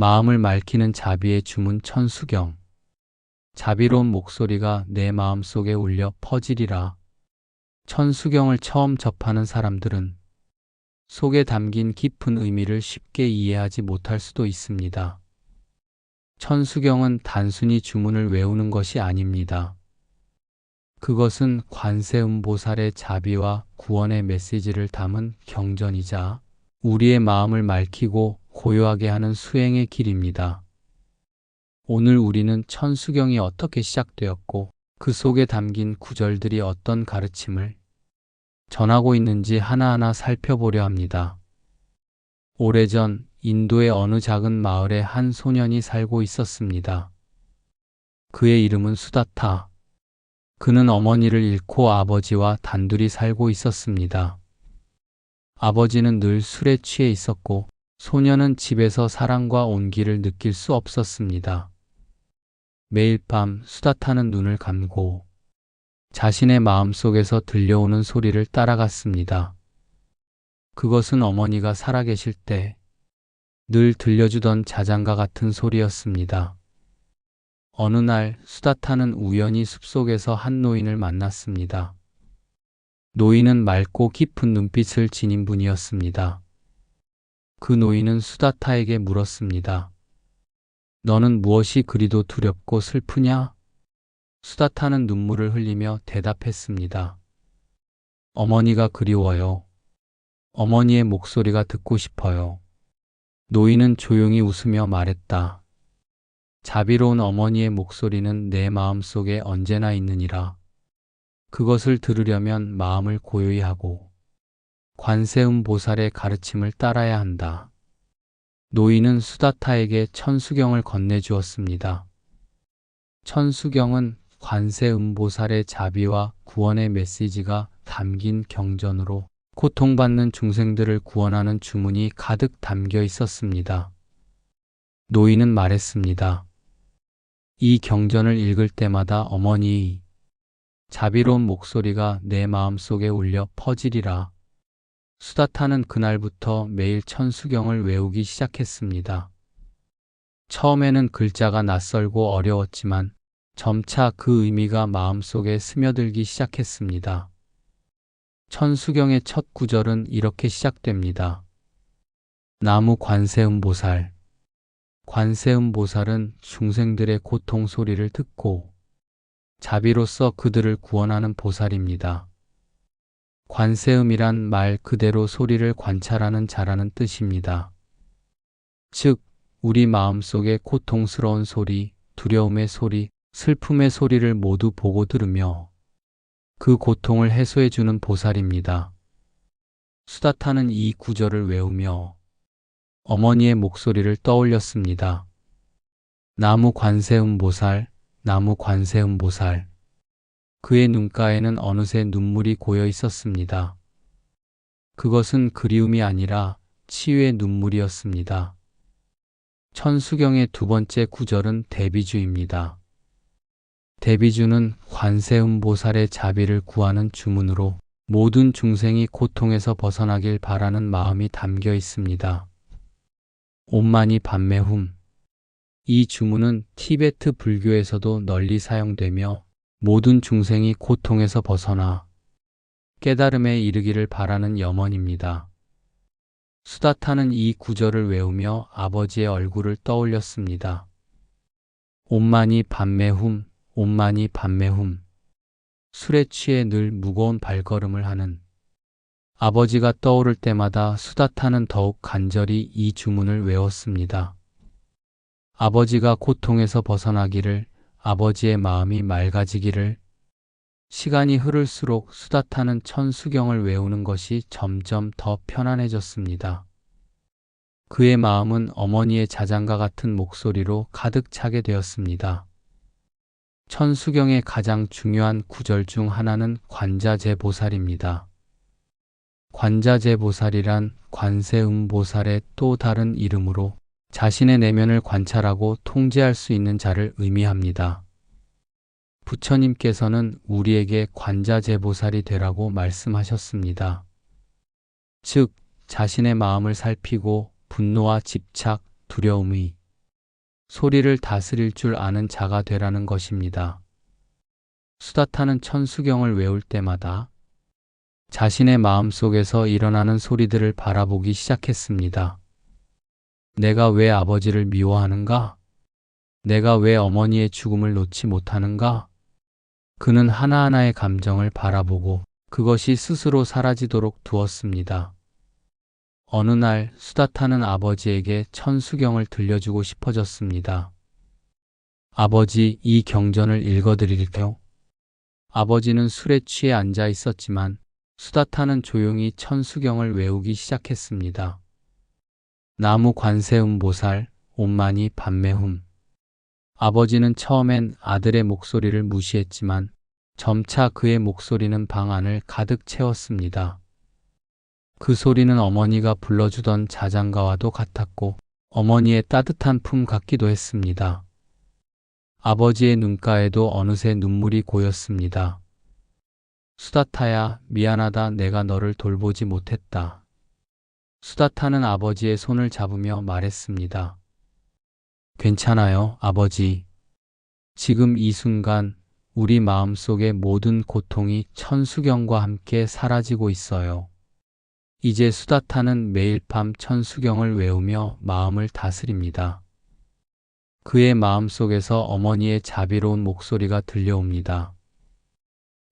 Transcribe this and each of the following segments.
마음을 맑히는 자비의 주문 천수경. 자비로운 목소리가 내 마음 속에 울려 퍼지리라. 천수경을 처음 접하는 사람들은 속에 담긴 깊은 의미를 쉽게 이해하지 못할 수도 있습니다. 천수경은 단순히 주문을 외우는 것이 아닙니다. 그것은 관세음보살의 자비와 구원의 메시지를 담은 경전이자 우리의 마음을 맑히고 고요하게 하는 수행의 길입니다. 오늘 우리는 천수경이 어떻게 시작되었고 그 속에 담긴 구절들이 어떤 가르침을 전하고 있는지 하나하나 살펴보려 합니다. 오래전 인도의 어느 작은 마을에 한 소년이 살고 있었습니다. 그의 이름은 수다타. 그는 어머니를 잃고 아버지와 단둘이 살고 있었습니다. 아버지는 늘 술에 취해 있었고 소년은 집에서 사랑과 온기를 느낄 수 없었습니다. 매일 밤 수다 타는 눈을 감고 자신의 마음 속에서 들려오는 소리를 따라갔습니다. 그것은 어머니가 살아계실 때 늘 들려주던 자장가 같은 소리였습니다. 어느 날 수다 타는 우연히 숲속에서 한 노인을 만났습니다. 노인은 맑고 깊은 눈빛을 지닌 분이었습니다. 그 노인은 수다타에게 물었습니다. 너는 무엇이 그리도 두렵고 슬프냐? 수다타는 눈물을 흘리며 대답했습니다. 어머니가 그리워요. 어머니의 목소리가 듣고 싶어요. 노인은 조용히 웃으며 말했다. 자비로운 어머니의 목소리는 내 마음 속에 언제나 있느니라. 그것을 들으려면 마음을 고요히 하고 관세음 보살의 가르침을 따라야 한다. 노인은 수다타에게 천수경을 건네주었습니다. 천수경은 관세음 보살의 자비와 구원의 메시지가 담긴 경전으로 고통받는 중생들을 구원하는 주문이 가득 담겨 있었습니다. 노인은 말했습니다. 이 경전을 읽을 때마다 어머니의 자비로운 목소리가 내 마음 속에 울려 퍼지리라. 수다타는 그날부터 매일 천수경을 외우기 시작했습니다. 처음에는 글자가 낯설고 어려웠지만 점차 그 의미가 마음속에 스며들기 시작했습니다. 천수경의 첫 구절은 이렇게 시작됩니다. 나무 관세음 보살. 관세음 보살은 중생들의 고통 소리를 듣고 자비로서 그들을 구원하는 보살입니다. 관세음이란 말 그대로 소리를 관찰하는 자라는 뜻입니다. 즉, 우리 마음속의 고통스러운 소리, 두려움의 소리, 슬픔의 소리를 모두 보고 들으며 그 고통을 해소해주는 보살입니다. 수다 타는 이 구절을 외우며 어머니의 목소리를 떠올렸습니다. 나무 관세음 보살, 나무 관세음 보살. 그의 눈가에는 어느새 눈물이 고여 있었습니다. 그것은 그리움이 아니라 치유의 눈물이었습니다. 천수경의 두 번째 구절은 대비주입니다. 대비주는 관세음보살의 자비를 구하는 주문으로 모든 중생이 고통에서 벗어나길 바라는 마음이 담겨 있습니다. 옴마니 반매훔 이 주문은 티베트 불교에서도 널리 사용되며 모든 중생이 고통에서 벗어나 깨달음에 이르기를 바라는 염원입니다. 수다타는 이 구절을 외우며 아버지의 얼굴을 떠올렸습니다. 옴마니 반매훔 옷만이 밤매훔 술에 취해 늘 무거운 발걸음을 하는 아버지가 떠오를 때마다 수다타는 더욱 간절히 이 주문을 외웠습니다. 아버지가 고통에서 벗어나기를 아버지의 마음이 맑아지기를 시간이 흐를수록 수다 타는 천수경을 외우는 것이 점점 더 편안해졌습니다. 그의 마음은 어머니의 자장가 같은 목소리로 가득 차게 되었습니다. 천수경의 가장 중요한 구절 중 하나는 관자재보살입니다. 관자재보살이란 관세음보살의 또 다른 이름으로 자신의 내면을 관찰하고 통제할 수 있는 자를 의미합니다. 부처님께서는 우리에게 관자재보살이 되라고 말씀하셨습니다. 즉, 자신의 마음을 살피고 분노와 집착, 두려움의 소리를 다스릴 줄 아는 자가 되라는 것입니다. 수다타는 천수경을 외울 때마다 자신의 마음 속에서 일어나는 소리들을 바라보기 시작했습니다. 내가 왜 아버지를 미워하는가? 내가 왜 어머니의 죽음을 놓지 못하는가? 그는 하나하나의 감정을 바라보고 그것이 스스로 사라지도록 두었습니다. 어느 날 수다 타는 아버지에게 천수경을 들려주고 싶어졌습니다. 아버지, 이 경전을 읽어드릴게요. 아버지는 술에 취해 앉아 있었지만 수다 타는 조용히 천수경을 외우기 시작했습니다. 나무 관세음 보살, 온만이 반매흠. 아버지는 처음엔 아들의 목소리를 무시했지만 점차 그의 목소리는 방 안을 가득 채웠습니다. 그 소리는 어머니가 불러주던 자장가와도 같았고 어머니의 따뜻한 품 같기도 했습니다. 아버지의 눈가에도 어느새 눈물이 고였습니다. 수다타야, 미안하다. 내가 너를 돌보지 못했다. 수다타는 아버지의 손을 잡으며 말했습니다. 괜찮아요, 아버지. 지금 이 순간 우리 마음 속의 모든 고통이 천수경과 함께 사라지고 있어요. 이제 수다타는 매일 밤 천수경을 외우며 마음을 다스립니다. 그의 마음 속에서 어머니의 자비로운 목소리가 들려옵니다.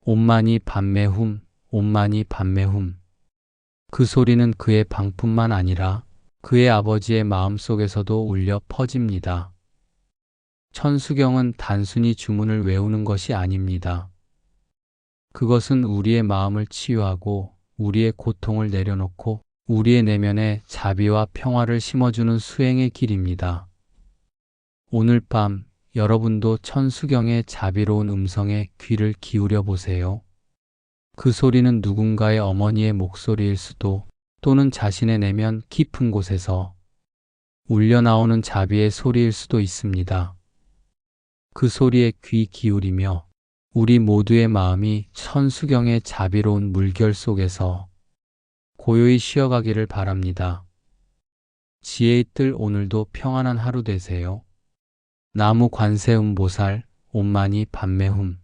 온만이 반매훔, 온만이 반매훔. 그 소리는 그의 방뿐만 아니라 그의 아버지의 마음 속에서도 울려 퍼집니다. 천수경은 단순히 주문을 외우는 것이 아닙니다. 그것은 우리의 마음을 치유하고 우리의 고통을 내려놓고 우리의 내면에 자비와 평화를 심어주는 수행의 길입니다. 오늘 밤 여러분도 천수경의 자비로운 음성에 귀를 기울여 보세요. 그 소리는 누군가의 어머니의 목소리일 수도 또는 자신의 내면 깊은 곳에서 울려 나오는 자비의 소리일 수도 있습니다. 그 소리에 귀 기울이며 우리 모두의 마음이 천수경의 자비로운 물결 속에서 고요히 쉬어가기를 바랍니다. 지혜의 뜰 오늘도 평안한 하루 되세요. 나무 관세음 보살, 온만이 반매흠